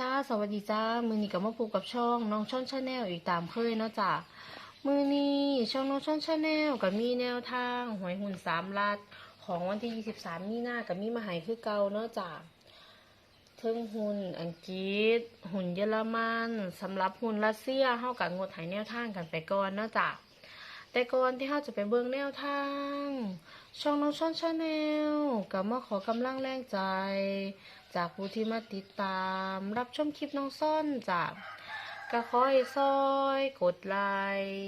จ้าสวัสดีจ้า มือนี้กับมาพบกับช่องน้องช่อนชาแนลอีกตามเคยเนาะจ้ามือนี้ช่องน้องช่อนชาแนลกับมีแนวทางหวยหุ่นสามลัด ของวันที่ 23 มีหน้ากับมีมาหายคือเก่าเนาะจ้าเทิงหุ่นอังกฤษ หุ่นเยอรมันสำหรับหุ่นรัสเซียเฮากับงดหายแนวทางกันไปก่อนเนาะจ้า แต่ก่อนที่เฮาจะไปเบิ่งแนวทาง ช่องน้องช่อนชาแนลกับมาขอกำลังแรงใจ จากผู้ที่มาติดตาม รับชมคลิปน้องซ่อนจากก็ขอให้ซอย กดไลค์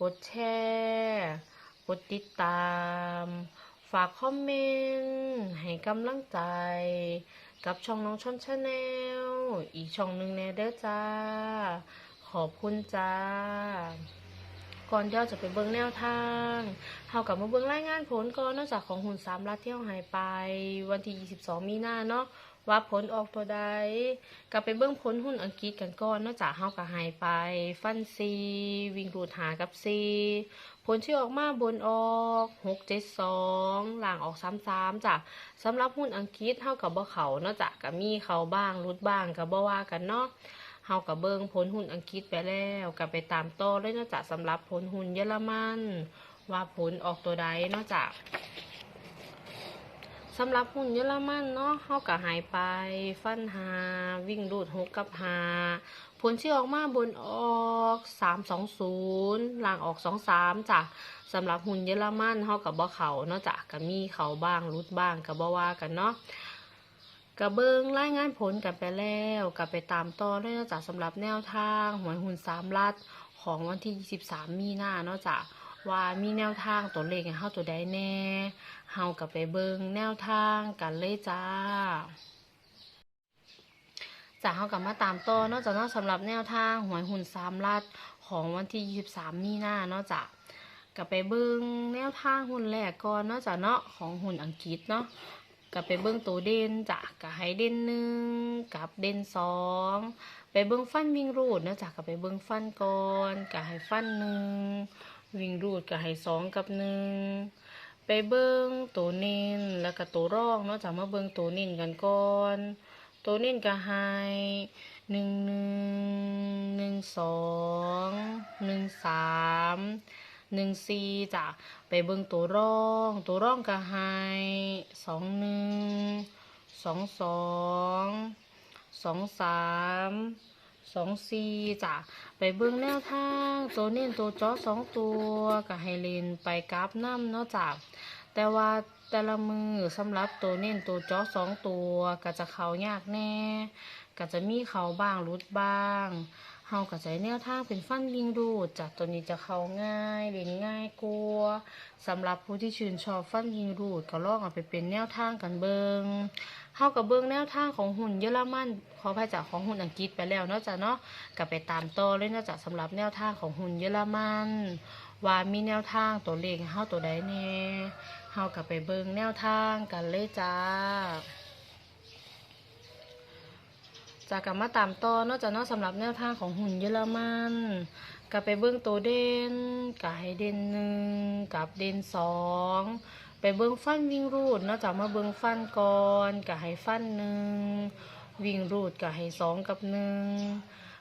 กดแชร์กดติดตาม ฝากคอมเมนต์ให้กำลังใจ กับช่องน้องชนชาแนลอีกช่องหนึ่งแน่เด้อจ้า ขอบคุณจ้า ก่อนที่เราจะไปเบิ่งแนวทางเฮากับมาเบิ่งรายงานผลก่อนนอกจากของหุ่นสามลัดที่เราหายไป วันที่ 22 มีนาเนาะว่าผลออกตัวใดกลับไปเบิ่งผลหุ้นอังกฤษกันก่อนนอกจากเฮาก็หายไป ฟันซี วิ่งรูดหากับซีผลที่ออกมาบนออก6 7 2ล่างออก3 3จ้ะสำหรับหุ้นอังกฤษเฮากับบ่เขาเนาะจ้ะก็มีเขาบ้างรุดบ้างก็บ่ว่ากันเนาะ เฮากับเบิงผลหุ้นอังกฤษไปแล้วกับไปตามต่อเลยนอกจากสำหรับผลหุ้นเยอรมัน ว่าผลออกตัวใดเนอกจากสำหรับหุ้นเยอรมันเนาะเฮากับหายไป ฟันหา วิ่งรูดหกกับหา ผลที่ออกมาบนออกสามสองศูนย์ล่างออกสองสามจ้ะสำหรับหุ้นเยอรมันเฮากับบ่เขาเนาะจ้ะก็มีเขาบ้างรุดบ้างกับบ่ว่ากันเนาะ กระเบิงรายงานผลกันไปแล้วกลับไปตามต่อด้วยนะจ๊ะสำหรับแนวทางหวยหุ่นสามลัดของวันที่ 23 มีนาเนาะจ้ะว่ามีแนวทางตัวเลขให้เฮาตัวใดแน่เฮากลับไปเบิงแนวทางกันเลยจ้าจ้ะเฮากลับมาตามต่อเนาะจ้ะเนาะสำหรับแนวทางหวยหุ่นสามลัดของวันที่ 23 มีนาเนาะจ้ะกลับไปเบิงแนวทางหุ่นแรกก่อนเนาะจ้ะเนาะของหุ่นอังกฤษเนาะ กับไปเบิ้งตัวเด่นจ้ะกับให้เด่นหนึ่งกับเด่นสองไปเบิ้งฟันวิ่งรูดนะจ้ะกับไปเบิ้งฟันก่อนกับให้ฟันหนึ่งวิ่งรูดกับให้สองกับหนึ่งไปเบิ้งตัวเน้นแล้วก็ตัวร่องเนาะจ้ะมาเบิ้งตัวเน้นกันก่อนตัวเน้นกับให้หนึ่งหนึ่งหนึ่งสองหนึ่งสาม หนึ่งสี่จ้ะไปเบิ่งตัวร่อง ตัวร่องก็ให้สองหนึ่งสองสองสองสามสองสี่จ้ะไปเบิ่งแนวทาง ตัวเน้นตัวจอสองตัวก็ให้เลนไปกราฟน้ำเนาะจ้ะแต่ว่าแต่ละมือสำหรับตัวเน้นตัวจอสองตัวก็จะเขายากแน่ ก็จะมีเขาบ้างรุดบ้าง เฮาก็ใช้แนวทางเป็นฟันยิงรูดจากตัวนี้จะเข้าง่ายเล่นง่ายกลัวสำหรับผู้ที่ชื่นชอบฟันยิงรูดก็ลองเอาไปเป็นแนวทางกันเบิงเฮากับเบิงแนวทางของหุ่นเยอรมันขอพายจากของหุ่นอังกฤษไปแล้วเนาะจ้ะเนาะก็ไปตามต่อเลยเนาะจ้ะสำหรับแนวทางของหุ่นเยอรมันว่ามีแนวทางตัวเลขให้เฮาตัวใดแน่เฮากับไปเบิงแนวทางกันเลยจ้า จากลับมาตามต่อนอกจากนอกสำหรับแนวทางของหุ่นเยอรมันกับไปเบิ้องตัวเด่นกับให้เด่นหนึ่งกับเด่นสองไปเบิ้องฟันวิ่งรูดนอกจากมาเบิ้องฟันก่อนกับให้ฟันหนึ่งวิ่งรูดกับให้สองกับหนึ่ง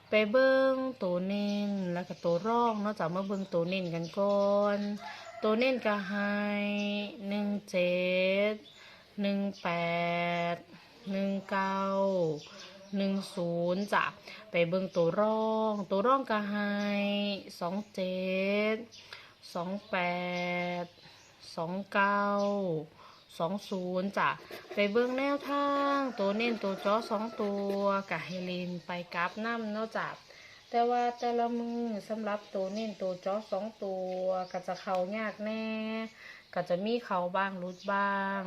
ไปเบิ้งตัวเน้นแล้วก็ตัวร่องนอกจากมาเบิ้งตัวเน้นกันก่อนตัวเน้นกับให้หนึ่งเจ็ดหนึ่งแปดหนึ่งเก้า หนึ่งศูนย์จ้ะไปเบิ่งตัวร่อง ตัวร่องก็ให้สองเจ็ดสองแปดสองเก้าสองศูนย์จ้ะไปเบิ่งแนวทาง ตัวเน้นตัวจอสองตัวกับไฮเลนไปกราฟน้ำเนาะจ้ะแต่ว่าแต่ละมือสำหรับตัวเน้นตัวจอสองตัวก็จะเข้ายากแน่ ก็จะมีเขาบ้างรุดบ้าง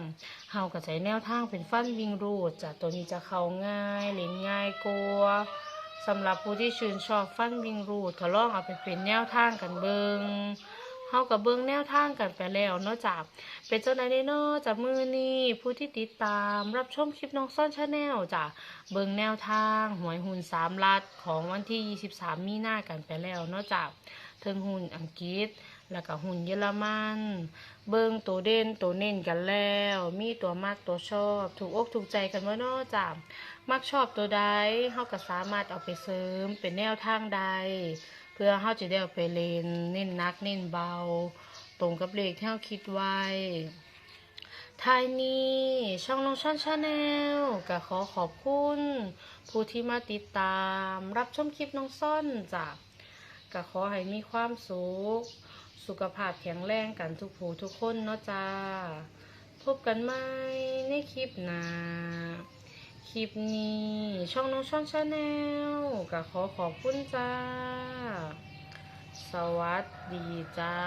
เฮาก็ใช้แนวทางเป็นฟันวิ่งรูดจากตัวนี้จะเข้าง่ายเล่นง่ายกลัวสำหรับผู้ที่ชื่นชอบฟันวิ่งรูดทดลองเอาไปเป็นแนวทางกันเบิงเฮากับเบิงแนวทางกันไปแล้วเนอกจาก เป็นเจ้าไหนายเนาะจากมือนี้ผู้ที่ติดตามรับชมคลิปน้องซ่อนชาแนลจ้ะเบิงแนวทางหวยหุ่นสามลัดของวันที่ 23 มีนากันไปแล้วเนอกจากเทิงหุ่นอังกฤษ แล้วก็หุ่นเยอรมัน เบิ่งตัวเด่นตัวเน้นกันแล้ว มีตัวมากตัวชอบ ถูกอกถูกใจกันว่านาะจ้ะมักชอบตัวใดเฮาก็สามารถเอาไปเสริมเป็นแนวทางใด เพื่อเฮาจะได้เอาไปเล่นเน้นนักเน้นเบา ตรงกับเลขที่เฮาคิดไว้ท้ายนี้ช่องน้องช่อนชาแนลก็ขอขอบคุณ ผู้ที่มาติดตาม รับชมคลิปน้องซ่อนจ้ะก็ขอให้มีความสุข สุขภาพแข็งแรงกันทุกผู้ทุกคนเนาะจ้า พบกันใหม่ในคลิปหน้าคลิปนี้ช่องน้องช่องชาแนลก็ขอขอบคุณจ้า สวัสดีจ้า